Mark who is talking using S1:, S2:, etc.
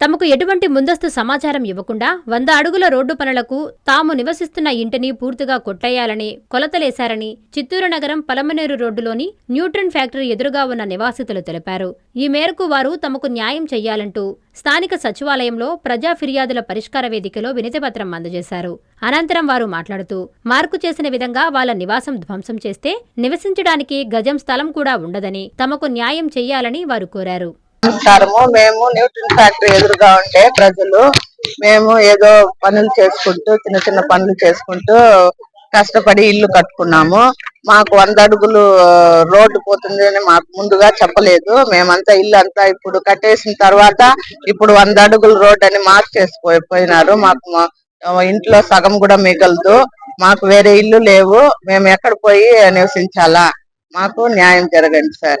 S1: తమకు ఎటువంటి ముందస్తు సమాచారం ఇవ్వకుండా వంద అడుగుల రోడ్డు పనులకు తాము నివసిస్తున్న ఇంటిని పూర్తిగా కొట్టేయాలని కొలతలేశారని చిత్తూరు నగరం పలమనేరు రోడ్డులోని న్యూట్రన్ ఫ్యాక్టరీ ఎదురుగా ఉన్న నివాసితులు తెలిపారు. ఈ మేరకు వారు తమకు న్యాయం చెయ్యాలంటూ స్థానిక సచివాలయంలో ప్రజా ఫిర్యాదుల పరిష్కార వేదికలో వినతిపత్రం అందజేశారు. అనంతరం వారు మాట్లాడుతూ మార్కు చేసిన విధంగా వాళ్ళ నివాసం ధ్వంసం చేస్తే నివసించడానికి గజం స్థలం కూడా ఉండదని తమకు న్యాయం చెయ్యాలని వారు కోరారు.
S2: నమస్కారము మేము న్యూట్రన్ ఫ్యాక్టరీ ఎదురుగా ఉంటే ప్రజలు మేము ఏదో పనులు చేసుకుంటూ చిన్న చిన్న పనులు చేసుకుంటూ కష్టపడి ఇల్లు కట్టుకున్నాము. మాకు వంద అడుగులు రోడ్డు పోతుంది అని మాకు ముందుగా చెప్పలేదు. మేమంతా ఇల్లు అంతా ఇప్పుడు కట్టేసిన తర్వాత ఇప్పుడు వంద అడుగులు రోడ్డు అని మార్క్ పోయినారు మాకు ఇంట్లో సగం కూడా మిగలదు. మాకు వేరే ఇల్లు లేవు. మేము ఎక్కడ పోయి నివసించాలా? మాకు న్యాయం జరగండి సార్.